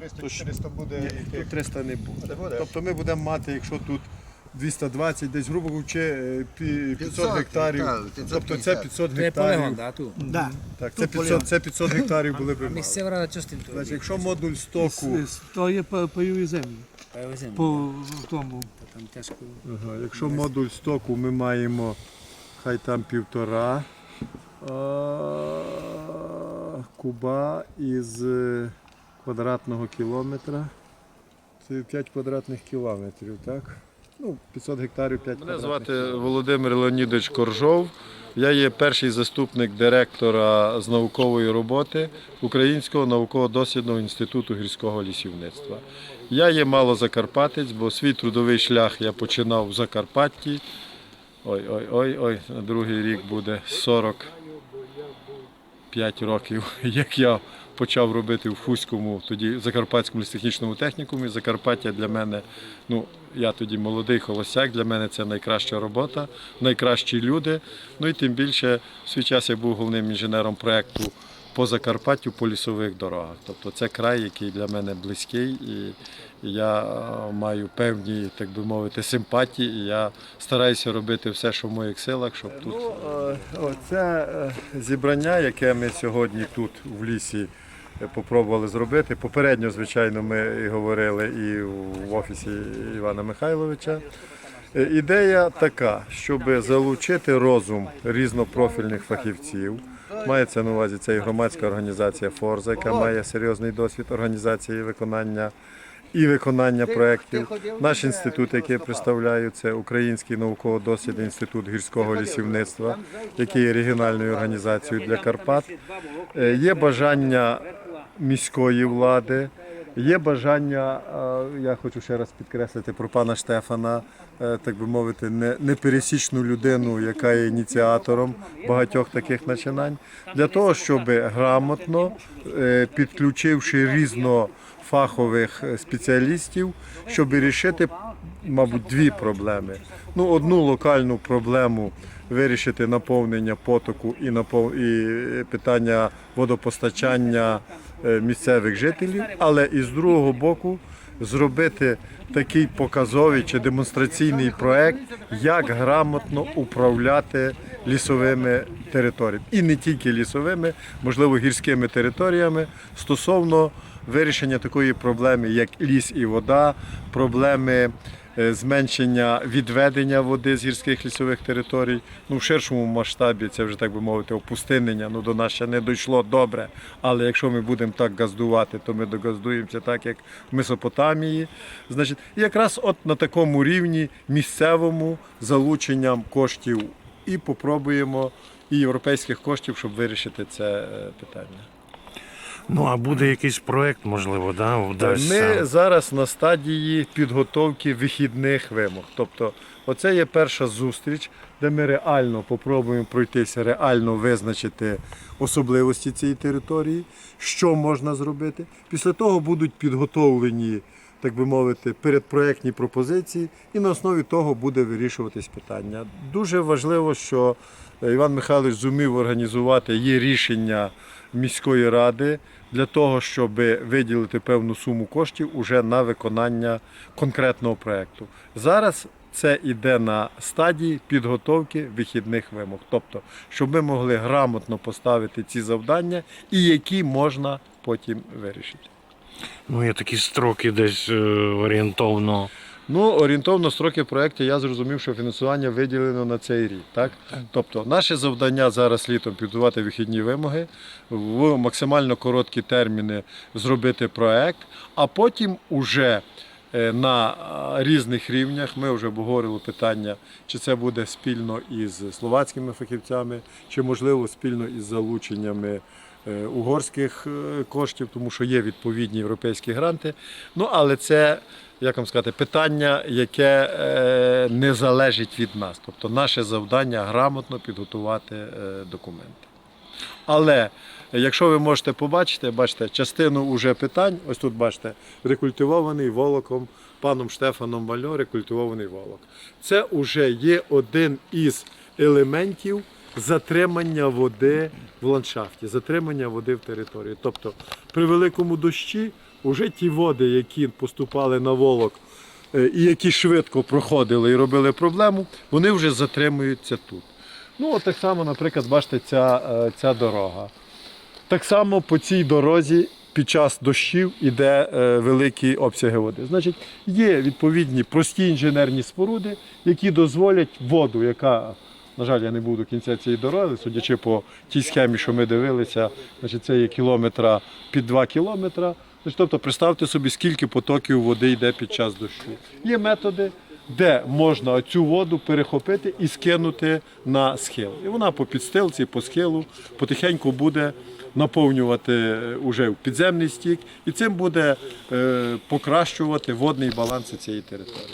300-400 буде і Тут 300 не буде. Не буде? Тобто ми будемо мати, якщо тут 220, десь грубо кажучи, е, 500 500 гектарів. Тобто це 500 Це полігон, гектарів. да, тут. Да. Так, це 500, це 500 гектарів були б. Місцева рада що з тим тут? Значить, якщо модуль стоку, То є па- пайові землі по тому. Там тяжко. ага, якщо модуль стоку ми маємо, хай там півтора а, куба із е, квадратного кілометра. Це 5 квадратних кілометрів, так? Ну, 500 гектарів 5 Мене квадратних звати Володимир Леонідович Коржов. Я є перший заступник директора з наукової роботи Українського науково-дослідного інституту гірського лісівництва. Я є малозакарпатець, бо свій трудовий шлях я починав в Закарпатті. Ой, ой, ой, ой, на другий рік буде 45 років, як я почав робити в Фуському, тоді в Закарпатському лістехнічному технікумі. Закарпаття для мене, ну я тоді молодий холостяк, для мене це найкраща робота, найкращі люди. Ну і тим більше в свій час я був головним інженером проєкту по Закарпаттю по лісових дорогах. Тобто це край, який для мене близький, і я е, маю певні, так би мовити, симпатії. І я стараюся робити все, що в моїх силах, щоб тут. Ну, е, оце е, зібрання, яке ми сьогодні тут в лісі попробували зробити. Попередньо, звичайно, ми і говорили і в офісі Івана Михайловича. Е, Ідея така, щоб залучити розум різнопрофільних фахівців. Мається на увазі це і громадська організація Форза, яка має серйозний досвід організації виконання і виконання проєктів. Наш інститут, який я представляю, це Український науково-дослідний інститут гірського лісівництва, який є регіональною організацією для Карпат. Е, Є бажання міської влади. Є бажання, е, я хочу ще раз підкреслити про пана Штефана, е, так би мовити, не- непересічну людину, яка є ініціатором багатьох таких начинань, для того, щоб грамотно, е, підключивши різнофахових спеціалістів, щоб рішити, мабуть, дві проблеми. Ну, одну локальну проблему вирішити наповнення потоку і питання водопостачання місцевих жителів, але і з другого боку зробити такий показовий чи демонстраційний проект, як грамотно управляти лісовими територіями. І не тільки лісовими, можливо, гірськими територіями стосовно вирішення такої проблеми, як ліс і вода, проблеми е, зменшення відведення води з гірських лісових територій. Ну, в ширшому масштабі це вже так би мовити, опустинення. Ну, до нас ще не дійшло добре. Але якщо ми будемо так газдувати, то ми догаздуємося так, як в Месопотамії. Значить, якраз от на такому рівні місцевому залученням коштів і попробуємо і європейських коштів, щоб вирішити це е, питання. Ну, а буде якийсь проект, можливо, да? Ми зараз на стадії підготовки вихідних вимог. Тобто, оце є перша зустріч, де ми реально попробуємо пройтися, реально визначити особливості цієї території, що можна зробити. Після того будуть підготовлені, так би мовити, передпроектні пропозиції, і на основі того буде вирішуватись питання. Дуже важливо, що Іван Михайлович зумів організувати є рішення міської ради для того, щоб виділити певну суму коштів уже на виконання конкретного проєкту. Зараз це йде на стадії підготовки вихідних вимог, тобто, щоб ми могли грамотно поставити ці завдання і які можна потім вирішити. Ну, є такі строки десь е, орієнтовно. Ну, орієнтовно строки проєкту я зрозумів, що фінансування виділено на цей рік. Так? Тобто, наше завдання зараз літом підготувати вихідні вимоги, в максимально короткі терміни зробити проєкт, а потім уже е, на різних рівнях ми вже обговорили питання, чи це буде спільно із словацькими фахівцями, чи можливо спільно із залученнями е, угорських е, коштів, тому що є відповідні європейські гранти. Ну, але це, як вам сказати, питання, яке е, не залежить від нас. Тобто наше завдання грамотно підготувати е, документи. Але якщо ви можете побачити, бачите, частину уже питань, ось тут бачите, рекультивований волоком, паном Штефаном Мальо, рекультивований волок. Це вже є один із елементів затримання води в ландшафті, затримання води в території. Тобто при великому дощі Уже ті води, які поступали на волок е, і які швидко проходили і робили проблему, вони вже затримуються тут. Ну, от так само, наприклад, бачите, ця, е, ця дорога. Так само по цій дорозі під час дощів іде е, великі обсяги води. Значить, є відповідні прості інженерні споруди, які дозволять воду, яка, на жаль, я не був до кінця цієї дороги, судячи по тій схемі, що ми дивилися, значить, це є кілометра під 2 кілометра. Тобто, представте собі, скільки потоків води йде під час дощу. Є методи, де можна цю воду перехопити і скинути на схил. І вона по підстилці, по схилу потихеньку буде наповнювати е, уже підземний стік, і цим буде е, покращувати водний баланс цієї території.